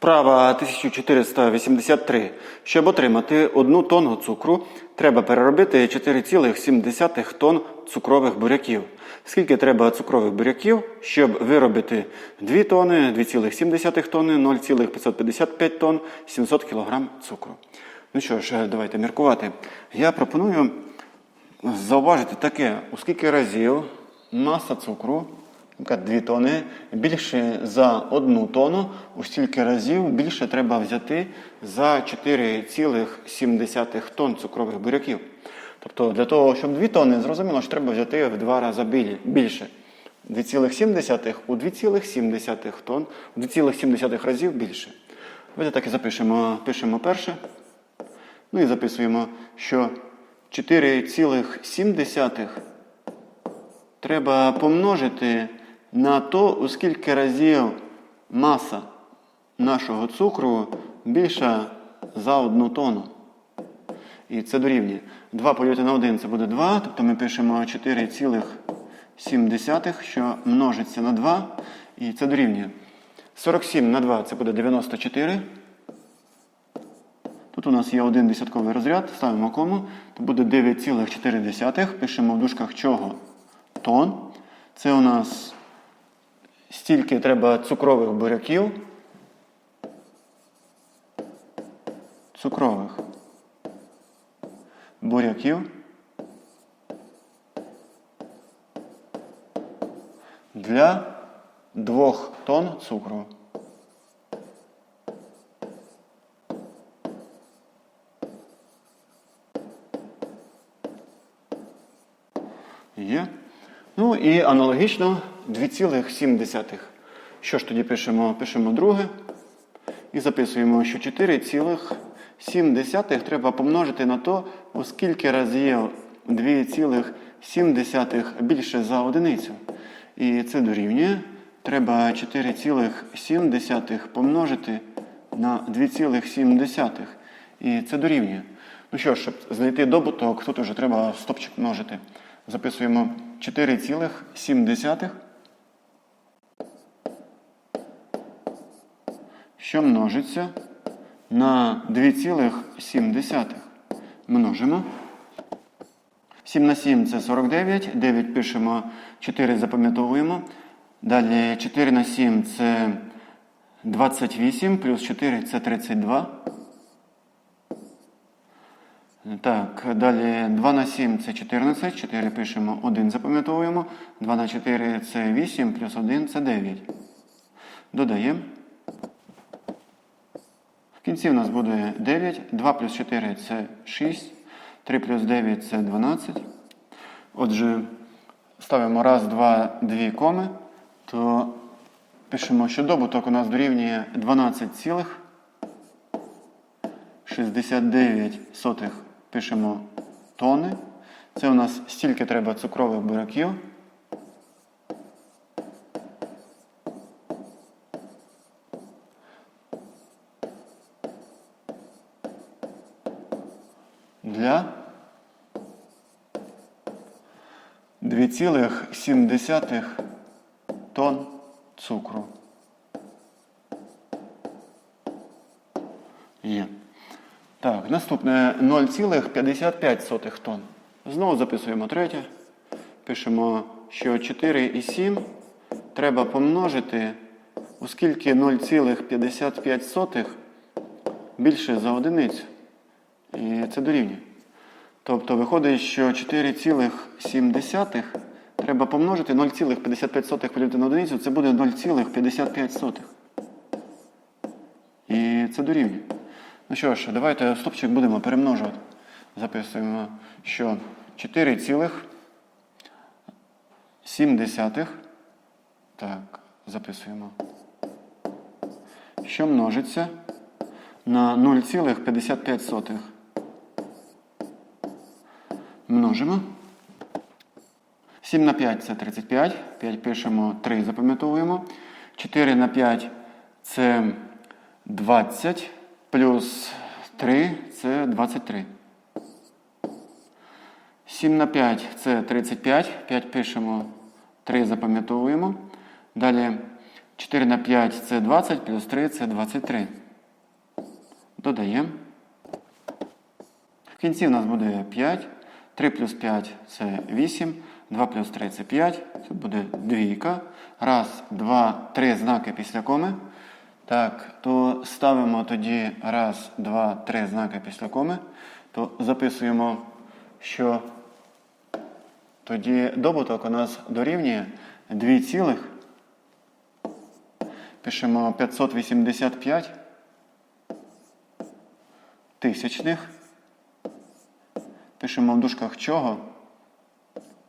Вправа 1483. Щоб отримати одну тонну цукру, треба переробити 4,7 тонн цукрових буряків. Скільки треба цукрових буряків, щоб виробити 2 тонни, 2,7 тонни, 0,555 тонн, 700 кг цукру? Ну що ж, давайте міркувати. Я пропоную зауважити таке, у скільки разів маса цукру, 2 тони, більше за 1 тонну, у стільки разів більше треба взяти за 4,7 тонн цукрових буряків. Тобто для того, щоб 2 тонни, зрозуміло, що треба взяти в 2 рази більше. 2,7 у 2,7 тонн, у 2,7 разів більше. Давайте так і запишемо. Пишемо перше. Ну і записуємо, що 4,7 треба помножити на то, у скільки разів маса нашого цукру більша за одну тонну. І це дорівнює. 2 поділити на 1 це буде 2, тобто ми пишемо 4,7, що множиться на 2, і це дорівнює. 47 на 2 це буде 94. Тут у нас є один десятковий розряд, ставимо кому, то буде 9,4. Пишемо в дужках чого? Тон. Це у нас стільки треба цукрових буряків. Цукрових буряків. Для 2 тонн цукру. Є. Ну і аналогічно 2,7. Що ж тоді пишемо? Пишемо друге. І записуємо, що 4,7 треба помножити на то, у скільки разів 2,7 більше за одиницю. І це дорівнює. Треба 4,7 помножити на 2,7. І це дорівнює. Ну що щоб знайти добуток, тут вже треба стопчик множити. Записуємо 4,7, що множиться на 2,7. Множимо. 7 на 7 це 49. 9 пишемо, 4 запам'ятовуємо. Далі 4 на 7 це 28, плюс 4 це 32. Так, далі 2 на 7 це 14, 4 пишемо, 1 запам'ятовуємо. 2 на 4 це 8, плюс 1 це 9. Додаємо. Кінці в нас буде 9, 2 плюс 4 це 6, 3 плюс 9 це 12. Отже, ставимо раз, два, дві коми, то пишемо, що добуток у нас дорівнює 12,69 пишемо тони. Це у нас стільки треба цукрових буряків. Для 2,7 тонн цукру. Є. Так, наступне 0,55 тонн. Знову записуємо третє. Пишемо, що 4,7 треба помножити, оскільки 0,55 більше за одиницю. І це дорівнює. Тобто виходить, що 4,7 треба помножити 0,55 поділити на одиницю, це буде 0,55. І це дорівнює. Ну що ж, давайте стопчик будемо перемножувати. Записуємо, що 4,7. Так, записуємо. Що множиться на 0,55. Множимо. 7 на 5 це 35. 5 пишемо, 3 запам'ятовуємо. 4 на 5 це 20. Плюс 3 це 23. 7 на 5 це 35. 5 пишемо, 3 запам'ятовуємо. Далі 4 на 5 це 20, плюс 3 це 23. Додаємо. В кінці в нас буде 5. 3 плюс 5 це 8. 2 плюс 3 це 5. Тут буде двійка. Раз, два, три знаки після коми. Так, то ставимо тоді раз, два, три знаки після коми. То записуємо, що тоді добуток у нас дорівнює 2 цілих. Пишемо 585 тисячних. Пишемо в дужках чого?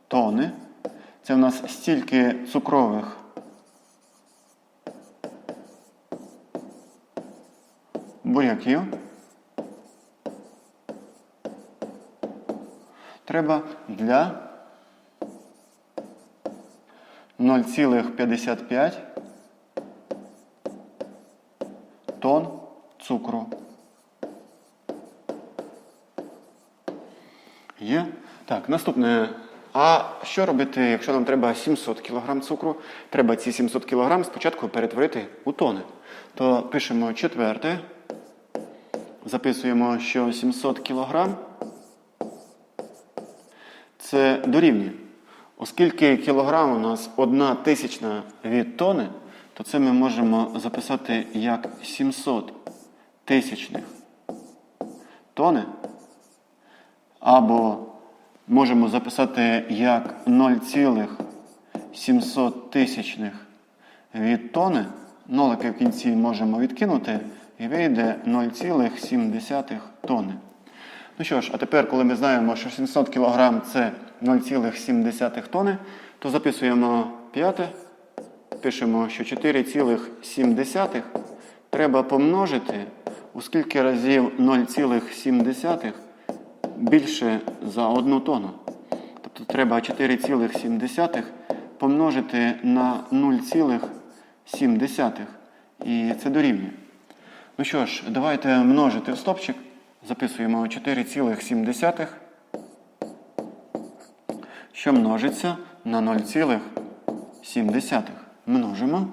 Тони. Це в нас стільки цукрових буряків. Треба для 0,55 тонн цукру. Є. Так, наступне. А що робити, якщо нам треба 700 кг цукру? Треба ці 700 кг спочатку перетворити у тони. То пишемо четверте. Записуємо, що 700 кг це дорівнює. Оскільки кілограм у нас одна тисячна від тони, то це ми можемо записати як 700 тисячних тони. Або можемо записати як 0,700 тисячних від тони. Нолики в кінці можемо відкинути і вийде 0,7 тони. Ну що ж, а тепер, коли ми знаємо, що 700 кг це 0,7 тони, то записуємо п'яте, пишемо, що 4,7 треба помножити у скільки разів 0,7 більше за 1 тонну. Тобто треба 4,7 помножити на 0,7. І це дорівнює. Ну що ж, давайте множити в стопчик. Записуємо 4,7, що множиться на 0,7. Множимо.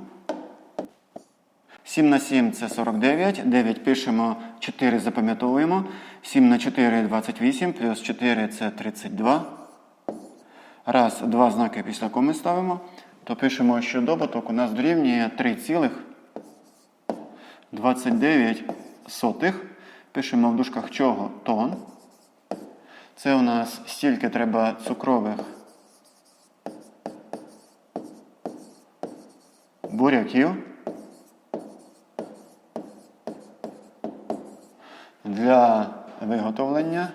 7 на 7 це 49. 9 пишемо, 4 запам'ятовуємо. 7 на 4 28, плюс 4 це 32. Раз, два знаки після коми ставимо. То пишемо, що добуток у нас дорівнює 3,29 сотих. Пишемо в дужках чого тон. Це у нас стільки треба цукрових буряків для виготовлення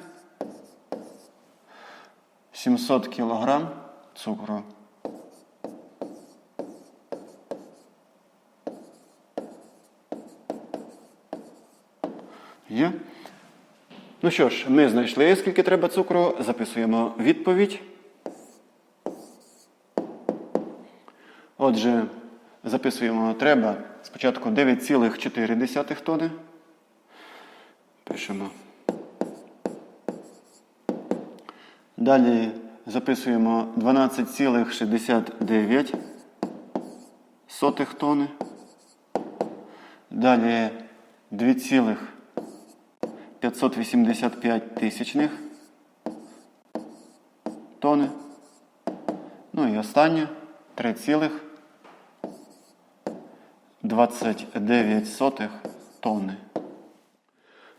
700 кг цукру. Є? Ну що ж, ми знайшли, скільки треба цукру, записуємо відповідь. Отже, записуємо треба спочатку 9,4 тони. Пишемо. Далі записуємо 12,69 сотих тони. Далі 2,585 тисячних тони. Ну і останнє 3,29 тонни.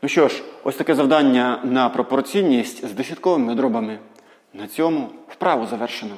Ну що ж, ось таке завдання на пропорційність з десятковими дробами. На цьому вправу завершено.